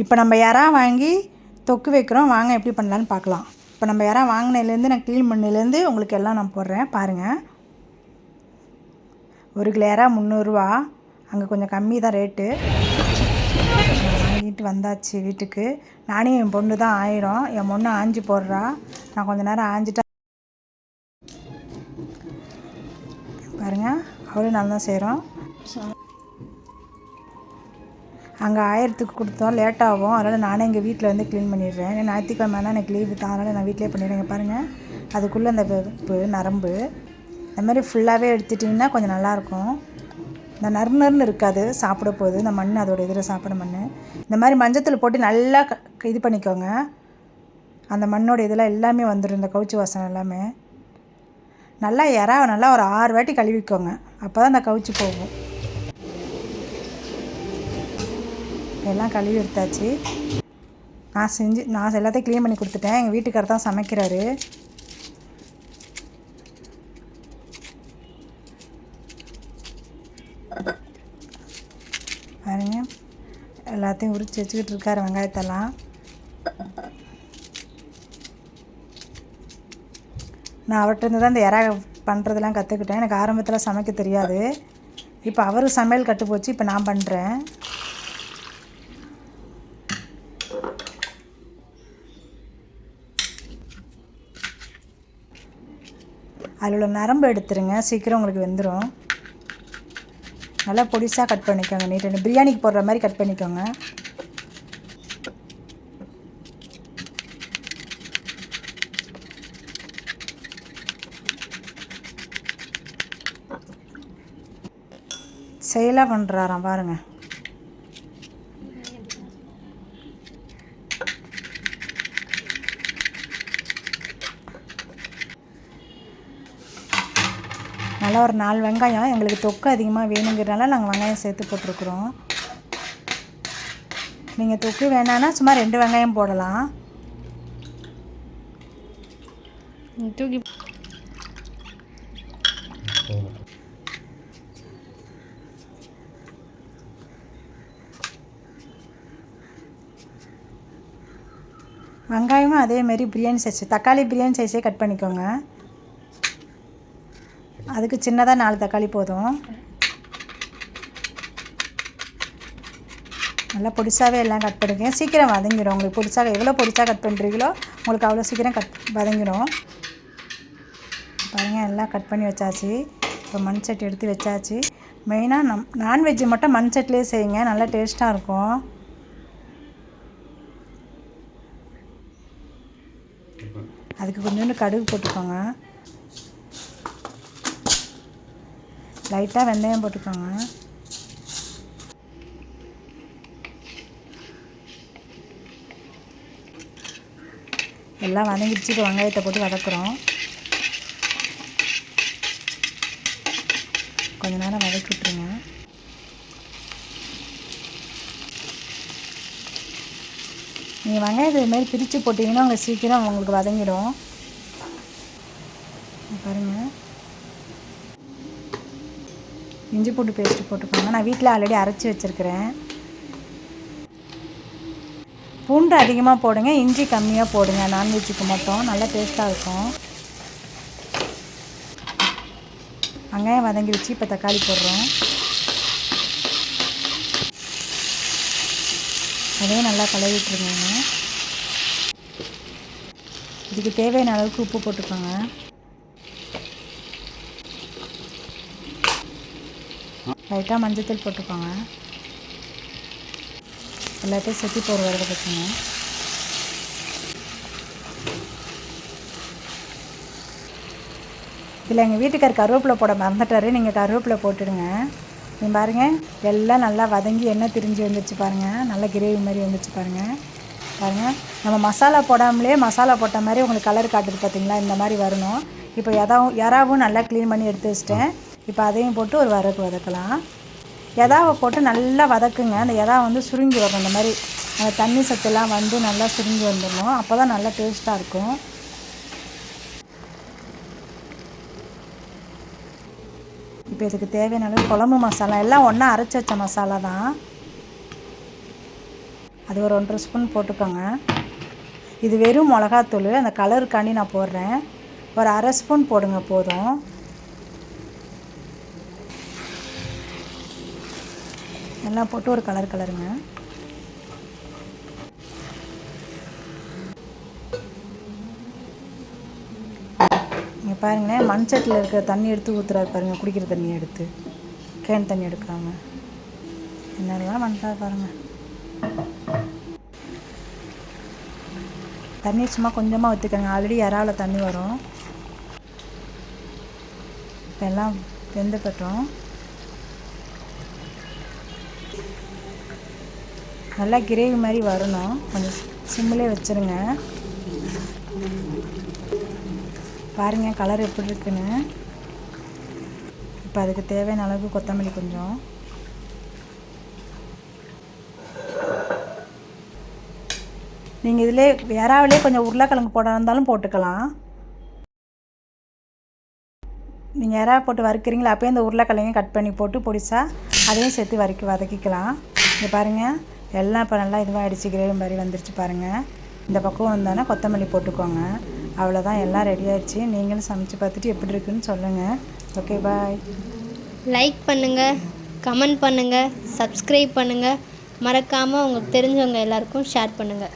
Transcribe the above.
இப்போ நம்ம இறா வாங்கி தொக்கு வைக்கிறோம். வாங்க எப்படி பண்ணலான்னு பார்க்கலாம். இப்போ நம்ம இறா வாங்கினதுலேருந்து நான் க்ளீன் பண்ணதுலேருந்து உங்களுக்கு எல்லாம் நான் போடுறேன். பாருங்கள் ஒரு கிலோ இறா முந்நூறுரூவா அங்கே கொஞ்சம் கம்மி தான் ரேட்டு. வாங்கிட்டு வந்தாச்சு வீட்டுக்கு. நானே என் பொண்ணு தான் ஆயிரும். என் பொண்ணு ஆஞ்சு போடுறா. நான் கொஞ்ச நேரம் ஆஞ்சிட்டா பாருங்கள் அவளும் நல்லா தான் செய்கிறோம் அங்கே ஆயிரத்துக்கு கொடுத்தோம். லேட் ஆகும். அதனால் நானே எங்கள் வீட்டில் வந்து க்ளீன் பண்ணிடுறேன். ஏன்னா ஞாயிற்றுக்கிழமை எனக்கு லீவு தான். அதனால் நான் வீட்டிலே பண்ணிடுறேன். பாருங்கள் அதுக்குள்ளே அந்த வெப்பு நரம்பு. இந்த மாதிரி ஃபுல்லாகவே எடுத்துட்டிங்கன்னா கொஞ்சம் நல்லாயிருக்கும் இந்த நறு நறுன்னு இருக்காது. சாப்பிட போகுது. இந்த மண் அதோட இதில் சாப்பிட மண் இந்த மாதிரி மஞ்சத்தில் போட்டு நல்லா க இது பண்ணிக்கோங்க. அந்த மண்ணோட இதெல்லாம் எல்லாமே வந்துடும் இந்த கவுச்சி வாசனை எல்லாமே. நல்லா இறா நல்லா ஒரு ஆறு வாட்டி கழுவிக்கோங்க. அப்போ தான் அந்த கவுச்சி போகும். எல்லாம் கழுவி எடுத்தாச்சு. நான் செஞ்சு நான் எல்லாத்தையும் க்ளீன் பண்ணி கொடுத்துட்டேன். எங்கள் வீட்டுக்காரர் தான் சமைக்கிறாரு. பாருங்க. எல்லாத்தையும் உரிச்சு வச்சுக்கிட்டு இருக்காரு வெங்காயத்தெல்லாம். நான் அவர்கிட்ட இருந்து தான் இந்த இறா பண்ணுறதெல்லாம் கற்றுக்கிட்டேன் எனக்கு ஆரம்பத்தில் சமைக்க தெரியாது. இப்போ அவர் சமையல் கட்டு போச்சு இப்போ நான் பண்ணுறேன் அதில் உள்ள நரம்பு எடுத்துருங்க. சீக்கிரம் உங்களுக்கு வெந்துடும் நல்லா பொடிசாக கட் பண்ணிக்கோங்க. நீட்டு பிரியாணிக்கு போடுற மாதிரி கட் பண்ணிக்கோங்க. செயலாக பண்ணுறாராம் பாருங்கள் நல்லா ஒரு நாலு வெங்காயம் எங்களுக்கு தொக்கு அதிகமாக வேணுங்கிறனால நாங்கள் வெங்காயம் சேர்த்து போட்டிருக்குறோம். நீங்கள் தொக்கு வேணான்னா சும்மா ரெண்டு வெங்காயம் போடலாம். தூக்கி வெங்காயமும் அதேமாரி பிரியாணி சைஸ் தக்காளி பிரியாணி சைஸே கட் பண்ணிக்கோங்க. அதுக்கு சின்னதாக நாலு தக்காளி போதும். நல்லா பொடிசாகவே எல்லாம் கட் பண்ணிக்கங்க. சீக்கிரம் வதங்கிடும் உங்களுக்கு பொடிசாக எவ்வளோ பொடிசாக கட் பண்ணுறீங்களோ உங்களுக்கு அவ்வளோ சீக்கிரம் கட் வதங்கிடும் பாருங்கள் எல்லாம் கட் பண்ணி வச்சாச்சு. இப்போ மண் சட்டி எடுத்து வச்சாச்சு. மெயினாக நம் நான்வெஜ்ஜு மட்டும் மண் சட்டிலே செய்யுங்க. நல்லா டேஸ்ட்டாக இருக்கும். அதுக்கு கொஞ்சோண்டு கடுகு போட்டுக்கோங்க. லைட்டாக வெந்தயம் போட்டுக்கோங்க. எல்லாம் வதங்கிடுச்சு. இப்போ வெங்காயத்தை போட்டு வதக்குறோம். கொஞ்ச நேரம் வதக்கி விட்ருங்க நீங்கள் வெங்காயத்தை இதுமாரி பிரித்து போட்டிங்கன்னா உங்களுக்கு சீக்கிரம் உங்களுக்கு வதங்கிடும் பாருங்கள் இஞ்சி பூண்டு பேஸ்ட்டு போட்டுக்கோங்க. நான் வீட்டில் ஆல்ரெடி அரைச்சி வச்சுருக்கிறேன். பூண்டு அதிகமாக போடுங்க இஞ்சி கம்மியாக போடுங்க. நான்வெஜ்ஜுக்கு மட்டும். நல்லா டேஸ்ட்டாக இருக்கும். வெங்காயம் வதங்கி வச்சு இப்போ தக்காளி போடுறோம். அதையும் நல்லா கலவி இதுக்கு தேவையான அளவுக்கு உப்பு போட்டுக்கோங்க. லைட்டாக மஞ்சத்தூள் போட்டுக்கோங்க. எல்லாத்தையும் செத்தி போகிற வரதை பார்த்துங்க இதில் எங்கள் வீட்டுக்கார் கருவேப்பிலை போட மறந்துட்டாரு. நீங்கள் கருவேப்பிலை போட்டுடுங்க. நீங்கள் பாருங்கள் எல்லாம் நல்லா வதங்கி எண்ணெய் திரிஞ்சு வந்துருச்சு பாருங்கள் நல்லா கிரேவி மாதிரி வந்துருச்சு பாருங்கள் பாருங்கள் நம்ம மசாலா போடாமலே மசாலா போட்ட மாதிரி உங்களுக்கு கலர் காட்டுது பார்த்தீங்களா இந்த மாதிரி வரணும். இப்போ எதாவும் யாராவும் நல்லா க்ளீன் பண்ணி எடுத்து வச்சிட்டேன். இப்போ அதையும் போட்டு ஒரு வரக்கு வதக்கலாம். எதாவை போட்டு நல்லா வதக்குங்க. அந்த எதா வந்து சுருங்கி வரும். இந்த மாதிரி அந்த தண்ணி சத்துலாம் வந்து நல்லா சுருங்கி வந்துடணும் அப்போ தான் நல்லா டேஸ்ட்டாக இருக்கும். இப்போ இதுக்கு தேவையான அளவு குழம்பு மசாலா. எல்லாம் ஒன்றா அரைச்சி வச்ச மசாலா தான். அது ஒரு ஒன்றரை ஸ்பூன் போட்டுக்கோங்க. இது வெறும் மிளகாத்தூள். அந்த கலருக்காண்டி நான் போடுறேன். ஒரு அரை ஸ்பூன் போடுங்க போதும். எல்லாம் போட்டு ஒரு கலர் கலருங்க. இங்கே பாருங்களேன் மண் சட்டியில் இருக்கிற தண்ணி எடுத்து ஊற்றுறாரு பாருங்கள் குடிக்கிற தண்ணியை எடுத்து. கேன் தண்ணி எடுக்காமல் என்னெல்லாம் பண்ணுறாரு பாருங்கள் தண்ணி சும்மா கொஞ்சமாக ஊற்றிக்கோங்க ஆல்ரெடி இறாவில் தண்ணி வரும். இப்போ எல்லாம் வெந்துக்கட்டும். நல்லா கிரேவி மாதிரி வரணும். கொஞ்சம் சிம்மிலே வச்சுருங்க. பாருங்க கலர் எப்படி இருக்குன்னு. இப்போ அதுக்கு தேவையான அளவுக்கு கொத்தமல்லி கொஞ்சம். நீங்கள் இதிலே வேறாவிலே கொஞ்சம் உருளைக்கிழங்கு போட இருந்தாலும் போட்டுக்கலாம். நீங்கள் யாராவது போட்டு வறுக்கிறீங்களா அப்போயே இந்த உருளைக்கிழங்கையும் கட் பண்ணி போட்டு பொடிச்சா அதையும் சேர்த்து வதக்கி வதக்கிக்கலாம். இங்கே பாருங்கள் எல்லாம் இப்போ நல்லா இதுவாகிடுச்சு கிரேவி மாதிரி வந்துருச்சு பாருங்கள் இந்த பக்கம் வந்தோடனே கொத்தமல்லி போட்டுக்கோங்க. அவ்வளோதான் எல்லாம் ரெடி ஆயிடுச்சு. நீங்களும் சமைச்சு பார்த்துட்டு எப்படி இருக்குன்னு சொல்லுங்கள் ஓகே பாய் லைக் பண்ணுங்கள் கமெண்ட் பண்ணுங்கள் சப்ஸ்கிரைப் பண்ணுங்கள் மறக்காமல் உங்களுக்கு தெரிஞ்சவங்க எல்லாருக்கும் ஷேர் பண்ணுங்கள்